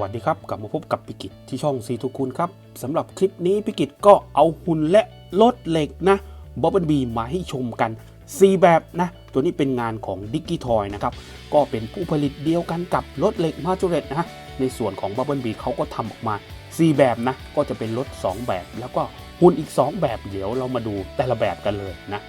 วัสดีครับกลับมาพบกับพิกิจที่ช่องซีทุกคุณครับสำหรับคลิปนี้พิกิจก็เอาหุ่นและรถเหล็กนะบ๊อบเบิลบีมาให้ชมกัน 4 แบบนะตัวนี้เป็นงานของดิกกี้ทอยนะครับก็เป็นผู้ผลิตเดียวกันกับรถเหล็กมาจูเรตนะในส่วนของบ๊อบเบิลบีเขาก็ทำออกมา 4 แบบนะก็จะเป็นรถ 2 แบบ แล้วก็หุ่นอีก 2 แบบเดี๋ยวเรามาดูแต่ละแบบกันเลยนะ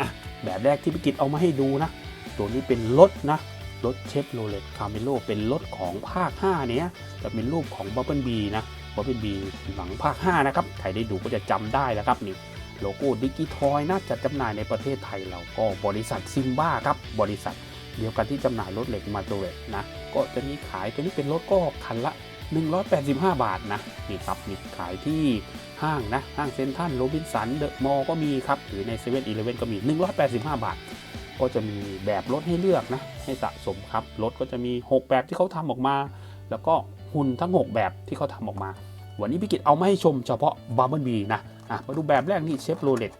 อะแบบแรกที่พิกิจเอามาให้ดูนะตัวนี้เป็นรถนะ รถเชฟโรเลตคาเมโลเป็นรถของภาค 5 เนี้ยจะเป็นรูปของบับเบิลบีนะบับเบิลบีหลังภาค 5 นะครับ ใครได้ดูก็จะจำได้แล้วครับนี่โลโก้ดิกิทอยนะจัดจำหน่ายในประเทศไทยเราก็บริษัทซิมบ้าครับ บริษัทเดียวกันที่จำหน่ายรถเหล็กมาโตเรตนะ ก็จะมีขายตัวนี้เป็นรถก็คันละ 185 บาทนะนี่ครับมีขายที่ห้างนะห้างเซ็นทรัลโรบินสันเดอะมอลล์ก็มีครับ หรือใน7 e เ e ่ e อก็มี 185 บาท ก็จะมีแบบรถให้เลือกนะให้สะสมครับรถก็จะมี 6 แบบที่เขาทำออกมา แล้วก็หุ่นทั้ง 6 แบบที่เขาทำออกมา วันนี้พี่กิตเอามาให้ชมเฉพาะบัมเบิลบีนะอะมาดูแบบแรกนี่เชฟโรเลต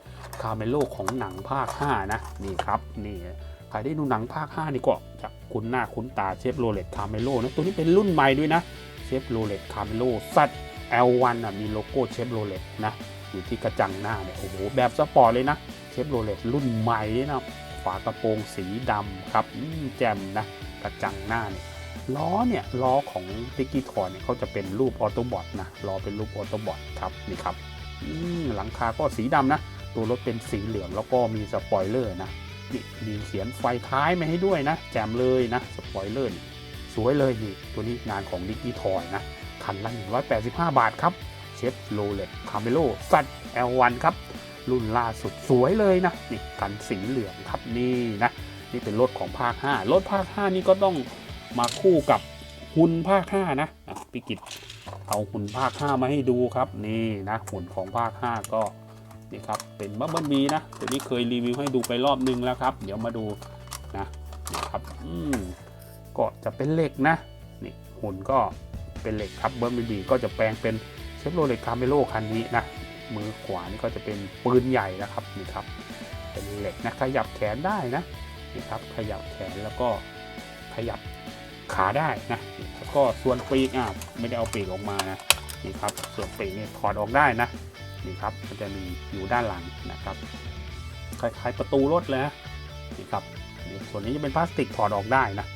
คาเมโลของหนังภาค 5 นะ นี่ครับนี่ใครได้ดูหนังภาค 5 นี่ก็จะคุ้นหน้าคุ้นตาเชฟโรเลตคาเมโลนะตัวนี้เป็นรุ่นใหม่ด้วยนะเชฟโรเลตคาเมโลซัด L1 อะมีโลโก้เชฟโรเลตนะอยู่ที่กระจังหน้าเนี่ยโอ้โหแบบสปอร์ตเลยนะเชฟโรเลตรุ่นใหม่นะ ฝากระโปรงสีดำครับแจ่มนะกระจังหน้าเนี่ยล้อเนี่ยล้อของติกี้ทอนเนี่ยเขาจะเป็นรูปออโตบอทนะล้อเป็นรูปออโตบอทครับนี่ครับหลังคาก็สีดำนะ ตัวรถเป็นสีเหลืองแล้วก็มีสปอยเลอร์นะนี่มีเขียนไฟท้ายมาให้ด้วยนะ แจมเลยนะสปอยเลอร์นี่สวยเลยนี่ตัวนี้งานของดิกี้ทอยนะคันละ185 บาทครับเชฟโรเลตคาเมโลซัด L1 ครับ รุ่นล่าสุดสวยเลยนะนี่กันสีเหลืองครับนี่นะนี่เป็นรถของภาค 5 รถภาค 5 นี่ก็ต้องมาคู่กับหุ่นภาค 5นะอะพี่กิตเอาหุ่นภาค 5 มาให้ดูครับ นี่นะหุ่นของภาค 5 ก็นี่ครับเป็นบับเบิ้ลบีนะตัวนี้เคยรีวิวให้ดูไปรอบนึงแล้วครับ เดี๋ยวมาดูนะนี่ครับอืมก็จะเป็นเหล็กนะนี่หุ่นก็เป็นเหล็กครับเบิ้ลบีก็จะแปลงเป็นเชฟโรเลตคาเมโลคันนี้นะ มือขวานี่ก็จะเป็นปืนใหญ่นะครับนี่ครับ เป็นเหล็กนะขยับแขนได้นะนี่ครับขยับแขนแล้วก็ขยับขาได้นะแล้วก็ส่วนปีกอะไม่ได้เอาปีกออกมานะนี่ครับส่วนปีกนี่ถอดออกได้นะนี่ครับมันจะมีอยู่ด้านหลังนะครับคล้ายๆประตูรถเลยนะนี่ครับส่วนนี้จะเป็นพลาสติกถอดออกได้นะ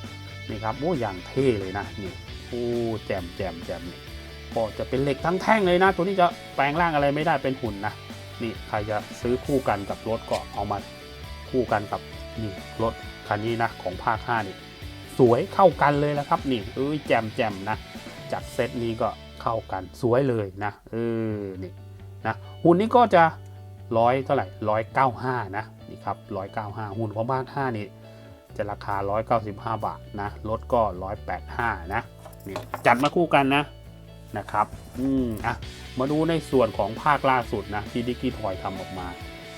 นี่ครับโอ้อย่างเท่เลยนะนี่โอ้แจ่มแจ่มแจ่มนี่ ก็จะเป็นเหล็กทั้งแท่งเลยนะ ตัวนี้จะแปลงร่างอะไรไม่ได้เป็นหุ่นนะ นี่ใครจะซื้อคู่กันกับรถก็เอามาคู่กันกับนี่รถคันนี้นะของภาค5นี่สวยเข้ากันเลยแล้วครับ นี่เอ้ยแจมแจมนะจัดเซตนี้ก็เข้ากันสวยเลยนะเออนี่นะหุ่นนี้ก็จะร้อยเท่าไหร่ร้อยเก้าห้านะนี่ครับร้อยเก้าห้าหุ่นของภาค5นี่จะราคา 195 บาทนะรถก็ 185 นะ นี่ จัดมาคู่กันนะ นะครับอืมอะมาดูในส่วนของภาคล่าสุดนะที่ดิกกี้ทอยทำออกมา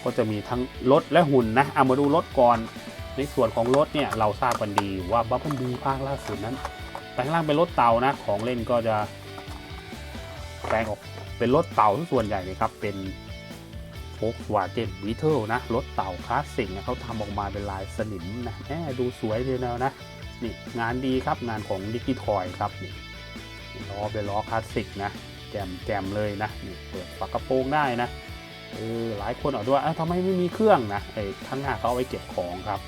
ก็จะมีทั้งรถและหุ่นนะเอามาดูรถก่อน ในส่วนของรถเนี่ยเราทราบกันดีว่าบัฟเฟิลบีภาคล่าสุดนั้นแปลงร่างเป็นรถเต่านะของเล่นก็จะแปลงออกเป็นรถเต่าส่วนใหญ่เลยครับเป็นโฟกวาเกนบีเทิลนะรถเต่าคลาสสิกนะเขาทำออกมาเป็นลายสนิมนะแหมดูสวยเลยนะนะนี่งานดีครับงานของดิกกี้ทอยครับนี่ ล้อเป็นล้อคลาสสิกนะแจมแจมเลยนะนี่เปิดฝากระโปรงได้นะเออหลายคนเอาด้วยอ้าทำไมไม่มีเครื่องนะไอ้ข้างหน้าเขาเอาไว้เก็บของครับ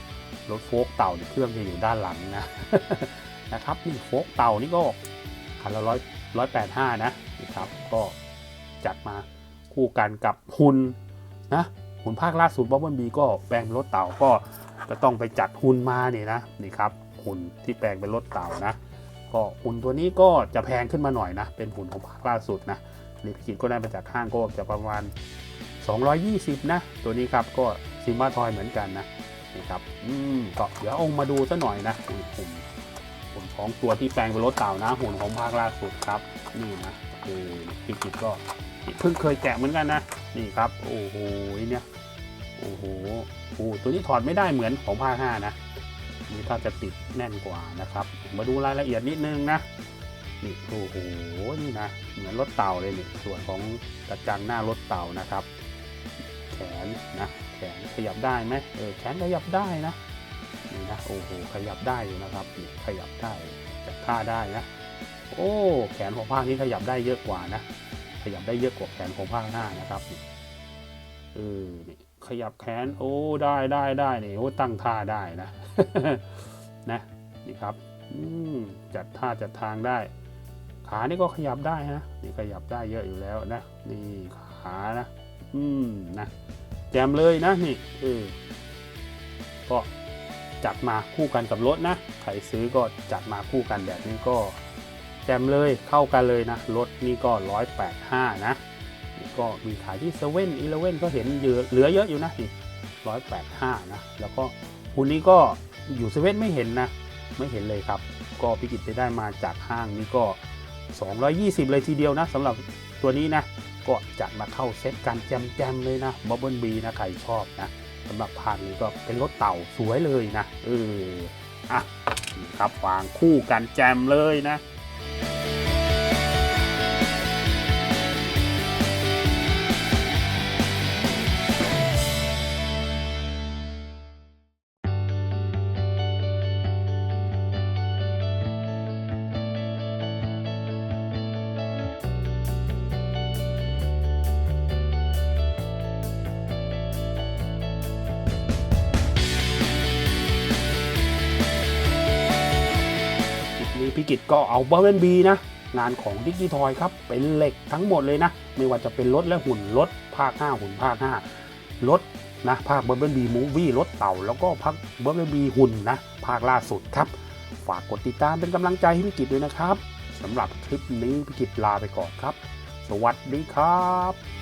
รถโฟกเต่าเนี่ยเครื่องจะอยู่ด้านหลังนะนะครับนี่โฟกเต่านี่ก็คันละร้อยร้อยแปดห้านะนี่ครับก็จัดมาคู่กันกับหุ่นนะหุ่นภาคล่าสุดบอบเบิลบีก็แปลงเป็นรถเต่าก็จะต้องไปจัดหุ่นมาเนี่ยนะนี่ครับหุ่นที่แปลงเป็นรถเต่านะ ก็หุ่นตัวนี้ก็จะแพงขึ้นมาหน่อยนะ เป็นหุ่นของภาคล่าสุดนะลิขิตก็ได้มาจากห้างก็จะประมาณ 220 นะ ตัวนี้ครับก็ซิมาทอยเหมือนกันนะนี่ครับอืมก็เดี๋ยวอามาดูซะหน่อยนะหุ่นหุ่นของตัวที่แปลงเป็นรถเต่านะหุ่นของภาคล่าสุดครับนี่นะคือลิขิตก็เพิ่งเคยแกะเหมือนกันนะนี่ครับโอ้โหเนี่ยโอ้โหโอ้ตัวนี้ถอดไม่ได้เหมือนของภาค5นะ นี่ถ้าจะติดแน่นกว่านะครับ มาดูรายละเอียดนิดนึงนะนี่โอ้โหนี่นะเหมือนรถเต่าเลยนี่ส่วนของกระจังหน้ารถเต่านะครับ แขนนะแขนขยับได้ไหมเออแขนขยับได้นะนี่นะโอ้โหขยับได้อยู่นะครับขยับได้จับท่าได้นะโอ้แขนของภาคนี้ขยับได้เยอะกว่านะ ขยับได้เยอะกว่าแขนของภาคหน้านะครับเออนี่ ขยับแขนโอ้ได้ได้ได้นี่โอ้ตั้งท่าได้นะนะนี่ครับจัดท่าจัดทางได้ ขานี่ก็ขยับได้นะนี่ขยับได้เยอะอยู่แล้วนะนี่ขานะอืมนะแจมเลยนะนี่เออก็จัดมาคู่กันกับรถนะใครซื้อก็จัดมาคู่กันแบบนี้ก็แจมเลยเข้ากันเลยนะรถนี่ก็ร้อยแปดห้านะ ก็มีขายที่เซเว่นอีเลเว่นก็เห็นเหลือเหลือเยอะอยู่นะนี่ร้อยแปดห้านะแล้วก็คุณนี้ก็อยู่เซเว่นไม่เห็นนะ ไม่เห็นเลยครับ ก็พิกิตไปได้มาจากห้างนี่ก็ 220 เลยทีเดียวนะสำหรับตัวนี้นะก็จัดมาเข้าเซตกันแจมๆเลยนะบับเบิลบีนะใครชอบนะสำหรับพานนี้ก็เป็นรถเต่าสวยเลยนะเอออะครับวางคู่กันแจมเลยนะ กิตก็เอาบับเบิลบีนะงานของดิจิทอยครับเป็นเหล็กทั้งหมดเลยนะ ไม่ว่าจะเป็นรถและหุ่นรถภาค 5 หุ่นภาค 5 รถนะภาคบับเบิลบีมูวี่รถเต่า แล้วก็ภาคบับเบิลบีหุ่นนะ ภาคล่าสุดครับ ฝากกดติดตามเป็นกำลังใจให้พิกิตด้วยนะครับสำหรับคลิปนี้พิกิตลาไปก่อนครับ สวัสดีครับ